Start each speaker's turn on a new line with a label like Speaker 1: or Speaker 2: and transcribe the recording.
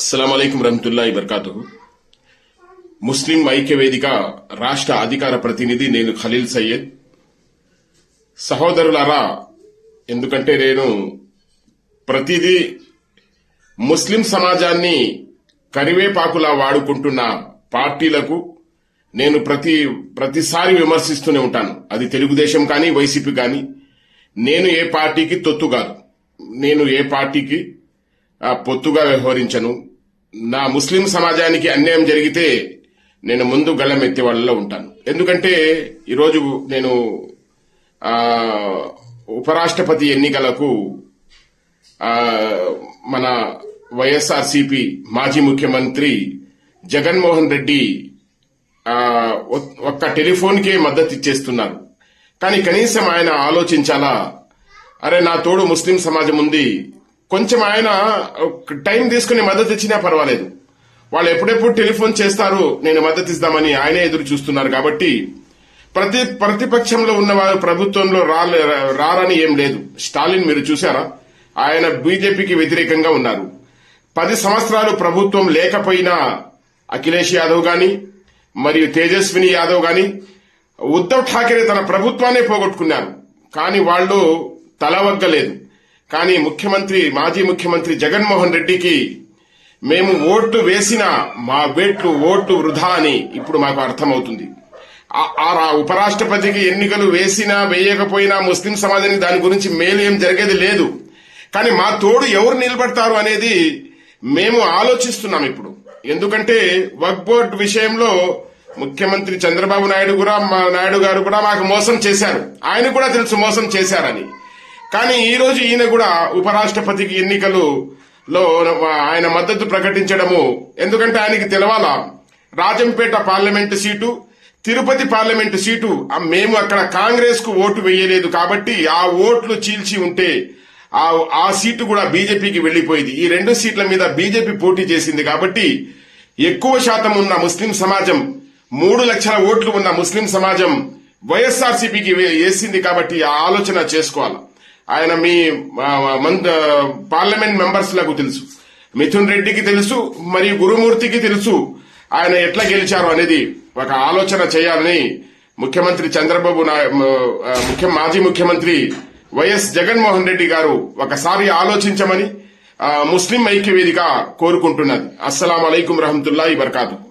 Speaker 1: అస్సలం అయికం రహమతుల్లా ఇబర్కాతు ముస్లిం ఐక్య వేదిక రాష్ట్ర అధికార ప్రతినిధి నేను ఖలీల్ సయ్యద్ సహోదరులారా ఎందుకంటే నేను ప్రతిదీ ముస్లిం సమాజాన్ని కరివేపాకులా వాడుకుంటున్న పార్టీలకు నేను ప్రతి ప్రతిసారి విమర్శిస్తూనే ఉంటాను అది తెలుగుదేశం కానీ వైసీపీ కానీ నేను ఏ పార్టీకి తొత్తు కాదు నేను ఏ పార్టీకి పొత్తుగా వ్యవహరించను నా ముస్లిం సమాజానికి అన్యాయం జరిగితే నేను ముందు గళం ఎత్తే వాళ్ళలో ఉంటాను. ఎందుకంటే ఈరోజు నేను ఉపరాష్ట్రపతి ఎన్నికలకు మన వైఎస్ఆర్సీపీ మాజీ ముఖ్యమంత్రి జగన్మోహన్ రెడ్డి ఒ- ఒక్క టెలిఫోన్కే మద్దతు ఇచ్చేస్తున్నారు. కానీ కనీసం ఆయన ఆలోచించాలా? అరే నా తోడు ముస్లిం సమాజం ఉంది. కొంచెం ఆయన టైం తీసుకుని మద్దతు ఇచ్చినా పర్వాలేదు. వాళ్ళు ఎప్పుడెప్పుడు టెలిఫోన్ చేస్తారు నేను మద్దతు ఇస్తామని ఆయనే ఎదురు చూస్తున్నారు కాబట్టి ప్రతి ప్రతిపక్షంలో ఉన్న వారు ప్రభుత్వంలో రాలే- రారని ఏం లేదు. స్టాలిన్ మీరు చూసారా ఆయన బీజేపీకి వ్యతిరేకంగా ఉన్నారు. పది సంవత్సరాలు ప్రభుత్వం లేకపోయినా అఖిలేష్ యాదవ్ గాని మరియు తేజస్విని యాదవ్ గాని ఉద్దవ్ ఠాకరే తన ప్రభుత్వాన్ని పోగొట్టుకున్నారు. కానీ వాళ్ళు తలవగ్గలేదు కానీ ముఖ్యమంత్రి మాజీ ముఖ్యమంత్రి జగన్మోహన్ రెడ్డికి మేము ఓట్లు వేసిన మా వేట్లు ఓట్లు వృధా అని ఇప్పుడు మాకు అర్థమవుతుంది. ఆ- ఉపరాష్ట్రపతికి ఎన్నికలు వేసినా వేయకపోయినా ముస్లిం సమాజానికి దాని గురించి మేలు ఏం జరిగేది లేదు. కానీ మా తోడు ఎవరు నిలబడతారు అనేది మేము ఆలోచిస్తున్నాం ఇప్పుడు. ఎందుకంటే వక్ బోర్డు విషయంలో ముఖ్యమంత్రి చంద్రబాబు నాయుడు కూడా మా నాయుడు గారు కూడా మాకు మోసం చేశారు. ఆయన కూడా తెలుసు మోసం చేశారని. కానీ ఈ రోజు ఈయన కూడా ఉపరాష్ట్రపతికి ఎన్నికలు లో ఆయన మద్దతు ప్రకటించడము ఎందుకంటే ఆయనకి తెలవాలా Rajampet parliament seat Tirupati parliament seat మేము అక్కడ కాంగ్రెస్కు ఓటు వేయలేదు కాబట్టి ఆ ఓట్లు చీల్చి ఉంటే ఆ ఆ సీటు కూడా బీజేపీకి వెళ్ళిపోయింది ఈ రెండు సీట్ల మీద బీజేపీ పోటీ చేసింది కాబట్టి ఎక్కువ శాతం ఉన్న ముస్లిం సమాజం మూడు లక్షల ఓట్లు ఉన్న ముస్లిం సమాజం వైఎస్ఆర్సీపీకి వేసింది కాబట్టి ఆ ఆలోచన చేసుకోవాలి. ఆయన మీ మంత్ మంద- పార్లమెంట్ మెంబర్స్లకు తెలుసు. మిథున్ రెడ్డికి తెలుసు మరియు గురుమూర్తికి తెలుసు. ఆయన ఎట్లా గెలిచారు అనేది ఒక ఆలోచన చేయాలని ముఖ్యమంత్రి చంద్రబాబు ముఖ్య మాజీ ముఖ్యమంత్రి వైఎస్ జగన్మోహన్ రెడ్డి గారు ఒకసారి ఆలోచించమని ముస్లిం ఐక్య వేదిక కోరుకుంటున్నది. అస్సలం అయికం రహమతుల్లా బర్కాతు